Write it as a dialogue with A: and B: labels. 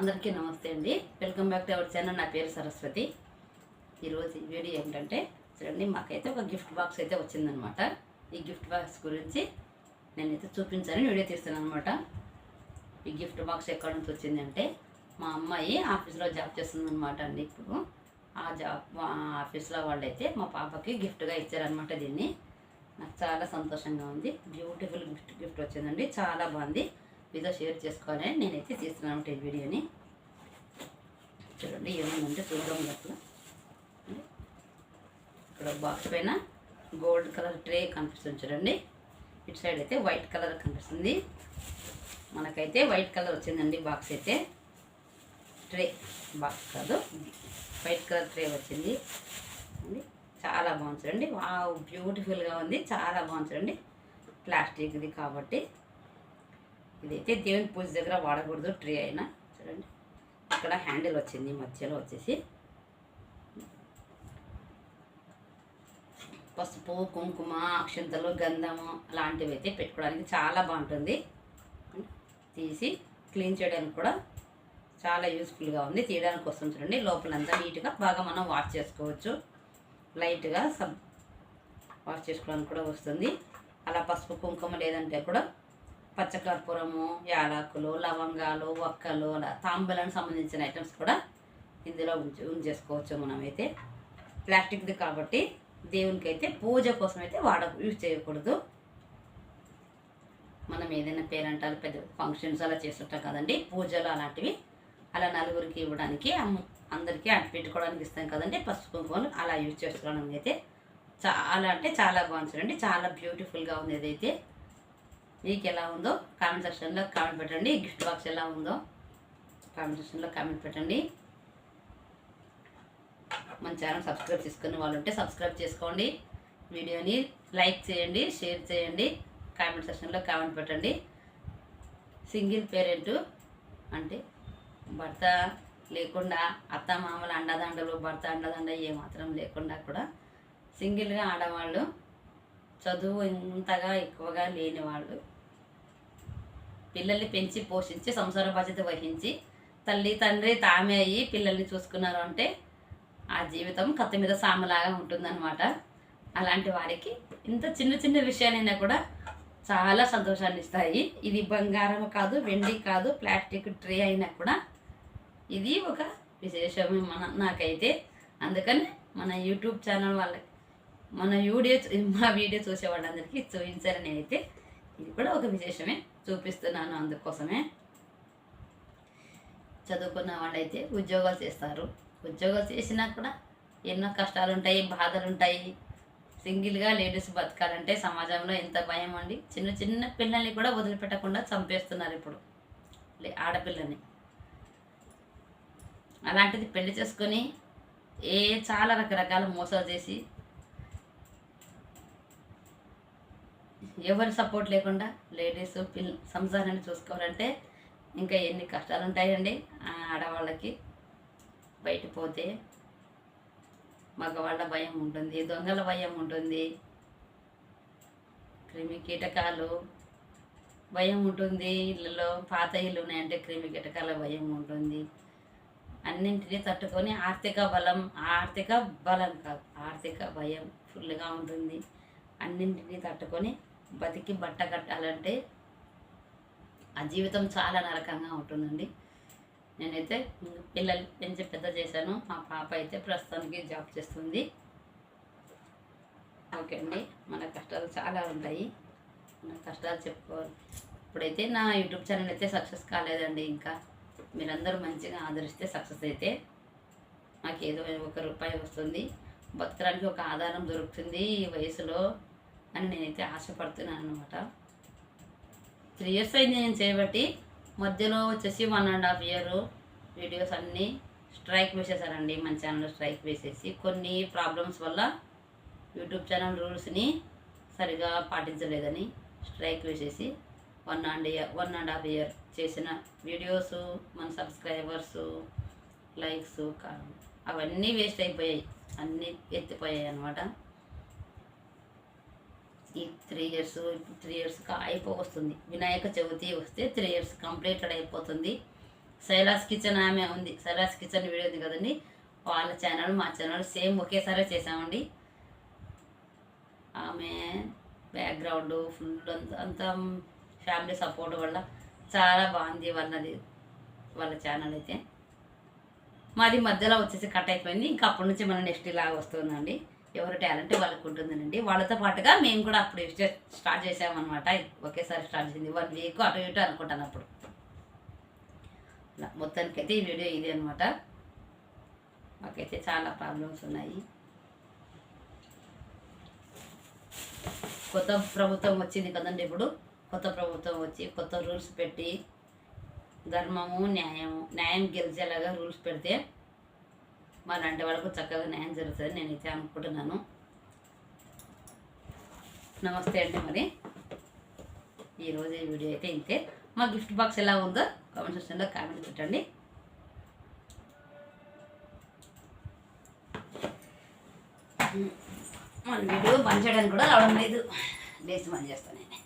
A: అందరికీ నమస్తే అండి. Welcome back to our channel నా పేరు సరస్వతి. ఈరోజు ఈ వీడియో ఏంటంటే చూడండి మాకైతే ఒక గిఫ్ట్ బాక్స్ అయితే వచ్చిందనమాట. ఈ గిఫ్ట్ బాక్స్ గురించి నేనైతే చూపించాలని వీడియో తీస్తున్నాను అనమాట ఈ గిఫ్ట్ బాక్స్ ఎక్కడి నుంచి వచ్చిందంటే మా అమ్మాయి ఆఫీస్లో జాబ్ చేస్తుందనమాట అండి ఇప్పుడు. ఆ జాబ్ ఆ ఆఫీస్లో వాళ్ళైతే మా పాపకి గిఫ్ట్గా ఇచ్చారనమాట దీన్ని. నాకు చాలా సంతోషంగా ఉంది. బ్యూటిఫుల్ గిఫ్ట్ గిఫ్ట్ వచ్చిందండి. చాలా బాగుంది. మీతో షేర్ చేసుకోవాలని నేనైతే తీస్తున్నాను ఈ వీడియోని. చూడండి ఏమైందంటే చూద్దాం అట్లా ఇక్కడ బాక్స్ పైన గోల్డ్ కలర్ ట్రే కనిపిస్తుంది చూడండి. ఇటు సైడ్ అయితే వైట్ కలర్ కనిపిస్తుంది. మనకైతే వైట్ కలర్ వచ్చిందండి బాక్స్ అయితే. ట్రే బాక్స్ కాదు. వైట్ కలర్ ట్రే వచ్చింది. చాలా బాగుంది చూడండి. వావ్ బ్యూటిఫుల్గా ఉంది. చాలా బాగుంది చూడండి. ప్లాస్టిక్ది కాబట్టి. ఇదైతే దేవుని పూజ దగ్గర వాడకూడదు ట్రే అయినా. చూడండి. ఇక్కడ హ్యాండిల్ వచ్చింది మధ్యలో వచ్చేసి. పసుపు కుంకుమ అక్షంతలు గంధము అలాంటివి అయితే పెట్టుకోవడానికి చాలా బాగుంటుంది. తీసి క్లీన్ చేయడానికి కూడా చాలా యూస్ఫుల్గా ఉంది. తీయడానికి వస్తుంది చూడండి. లోపలంతా నీట్గా బాగా మనం వాష్ చేసుకోవచ్చు. లైట్గా సబ్ వాష్ చేసుకోవడానికి కూడా వస్తుంది. అలా పసుపు కుంకుమ లేదంటే కూడా పచ్చకర్పూరము యాలకులు లవంగాలు ఒక్కలు అలా తాంబూలానికి సంబంధించిన ఐటమ్స్ కూడా ఇందులో ఉంచి ఉంచేసుకోవచ్చు మనమైతే. ప్లాస్టిక్ది కాబట్టి దేవునికి అయితే పూజ కోసం అయితే వాడ యూజ్ చేయకూడదు. మనం ఏదైనా పేరంటాలు పెద్ద ఫంక్షన్స్ అలా చేస్తుంటాం కదండి పూజలు అలాంటివి. అలా నలుగురికి ఇవ్వడానికి అందరికీ అట్టు పెట్టుకోవడానికి ఇస్తాం కదండి పసుపు కుంకుమలు అలా యూజ్ చేసుకోవడానికి అయితే చాలా అంటే చాలా బాగుంది చూడండి చాలా బ్యూటిఫుల్గా ఉంది ఇదైతే మీకు ఎలా ఉందో కామెంట్ సెక్షన్లో కామెంట్ పెట్టండి. గిఫ్ట్ బాక్స్ ఎలా ఉందో కామెంట్ సెక్షన్లో కామెంట్ పెట్టండి. మన ఛానల్ సబ్స్క్రైబ్ చేసుకునే వాళ్ళు ఉంటే సబ్స్క్రైబ్ చేసుకోండి. వీడియోని లైక్ చేయండి షేర్ చేయండి కామెంట్ సెక్షన్లో కామెంట్ పెట్టండి. సింగిల్ పేరెంట్ అంటే భర్త లేకుండా అత్త మామల అండదండలు భర్త అండదండ ఏమాత్రం లేకుండా కూడా సింగిల్గా ఆడవాళ్ళు చదువు ఇంతగా ఎక్కువగా లేని వాళ్ళు పిల్లల్ని పెంచి పోషించి సంసార బాధ్యత వహించి తల్లి తండ్రి తామే అయ్యి పిల్లల్ని చూసుకున్నారు అంటే ఆ జీవితం కత్తి మీద సామలాగా ఉంటుందన్నమాట. అలాంటి వారికి ఇంత చిన్న చిన్న విషయాలైనా కూడా చాలా సంతోషాన్ని ఇస్తాయి. ఇది బంగారం కాదు వెండి కాదు ప్లాస్టిక్ ట్రే అయినా కూడా ఇది ఒక విశేషమే మన నాకైతే. అందుకని మన యూట్యూబ్ ఛానల్ వాళ్ళకి మన వీడియో మా వీడియో చూసేవాళ్ళందరికీ చూపించాలని అయితే ఇది కూడా ఒక విశేషమే చూపిస్తున్నాను అందుకోసమే. చదువుకున్న వాళ్ళైతే ఉద్యోగాలు చేస్తారు. ఉద్యోగాలు చేసినా కూడా ఎన్నో కష్టాలు ఉంటాయి బాధలు ఉంటాయి సింగిల్గా లేడీస్ బతకాలంటే సమాజంలో ఎంత భయం అండి. చిన్న చిన్న పిల్లల్ని కూడా వదిలిపెట్టకుండా చంపేస్తున్నారు ఇప్పుడు. ఆడపిల్లని. అలాంటిది పెళ్ళి చేసుకొని ఏ చాలా రకరకాల మోసాలు చేసి ఎవరి సపోర్ట్ లేకుండా లేడీస్ పిల్ సంసారాన్ని చూసుకోవాలంటే ఇంకా ఎన్ని కష్టాలు ఉంటాయండి ఆడవాళ్ళకి. బయట పోతే మగవాళ్ళ భయం ఉంటుంది దొంగల భయం ఉంటుంది క్రిమి కీటకాలు భయం ఉంటుంది ఇళ్ళలో పాత ఇల్లు ఉన్నాయంటే క్రిమి కీటకాల భయం ఉంటుంది. అన్నింటినీ తట్టుకొని ఆర్థిక బలం ఆర్థిక బలం కాదు ఆర్థిక భయం ఫుల్గా ఉంటుంది. అన్నింటినీ తట్టుకొని బతికి బట్ట కట్టాలంటే ఆ జీవితం చాలా నరకంగా ఉంటుందండి. నేనైతే పిల్లలు పెంచి పెద్ద చేశాను. మా పాప అయితే ప్రస్తుతానికి జాబ్ చేస్తుంది. ఓకే అండి. మన కష్టాలు చాలా ఉంటాయి. మన కష్టాలు చెప్పుకోవాలి. ఇప్పుడైతే నా యూట్యూబ్ ఛానల్ అయితే సక్సెస్ కాలేదండి ఇంకా. మీరందరూ మంచిగా ఆదరిస్తే సక్సెస్ అయితే నాకు ఏదో ఒక రూపాయి వస్తుంది. బతకడానికి ఒక ఆధారం దొరుకుతుంది ఈ వయసులో. అని నేనైతే ఆశపడుతున్నాను అనమాట త్రీ ఇయర్స్ అయింది నేను చేయబట్టి మధ్యలో వచ్చేసి one and half year videos అన్నీ స్ట్రైక్ వేసేసారండి మన ఛానల్ స్ట్రైక్ వేసేసి. కొన్ని ప్రాబ్లమ్స్ వల్ల యూట్యూబ్ ఛానల్ రూల్స్ని సరిగా పాటించలేదని స్ట్రైక్ వేసేసి one and year one and half year చేసిన వీడియోస్ మన సబ్స్క్రైబర్స్ లైక్స్ అవన్నీ వేస్ట్ అయిపోయాయి అన్నీ ఎత్తిపోయాయి అనమాట ఈ త్రీ ఇయర్స్ త్రీ ఇయర్స్ అయిపో వస్తుంది వినాయక చవితి వస్తే త్రీ ఇయర్స్ కంప్లీటెడ్ అయిపోతుంది. శైలాస్ కిచెన్ ఆమె ఉంది. శైలాస్ కిచెన్ వీడియో ఉంది కదండి. వాళ్ళ ఛానల్ మా ఛానల్ సేమ్ ఒకేసారి చేసామండి ఆమె బ్యాక్గ్రౌండ్ ఫుల్ అంతా ఫ్యామిలీ సపోర్ట్ వల్ల చాలా బాగుంది వాళ్ళది వాళ్ళ ఛానల్ అయితే. మాది మధ్యలో వచ్చేసి కట్ అయిపోయింది. ఇంకా అప్పటి నుంచి మన నెక్స్ట్ ఇలా వస్తుందండి. ఎవరి టాలెంట్ వాళ్ళకి ఉంటుందండి వాళ్ళతో పాటుగా మేము కూడా అప్పుడు స్టార్ట్ చేసామన్నమాట. ఒకేసారి స్టార్ట్ చేసింది. వన్ వీక్ అటు ఇటు అనుకుంటాను అప్పుడు. మొత్తానికైతే ఈ వీడియో ఇది అనమాట మాకైతే చాలా ప్రాబ్లమ్స్ ఉన్నాయి. కొత్త ప్రభుత్వం వచ్చింది కదండి ఇప్పుడు. కొత్త ప్రభుత్వం వచ్చి కొత్త రూల్స్ పెట్టి ధర్మము న్యాయము న్యాయం గెలిచేలాగా రూల్స్ పెడితే మా లాంటి వాళ్ళకు చక్కగా న్యాయం జరుగుతుంది. నేనైతే అనుకుంటున్నాను. నమస్తే అండి మరి. ఈరోజు ఈ వీడియో అయితే ఇంతే. మా గిఫ్ట్ బాక్స్ ఎలా ఉందో కామెంట్ సెక్షన్లో కామెంట్ పెట్టండి. మన వీడియో బంద్ చేయడానికి కూడా రావడం లేదు. లేచి బంద్ చేస్తాను నేను.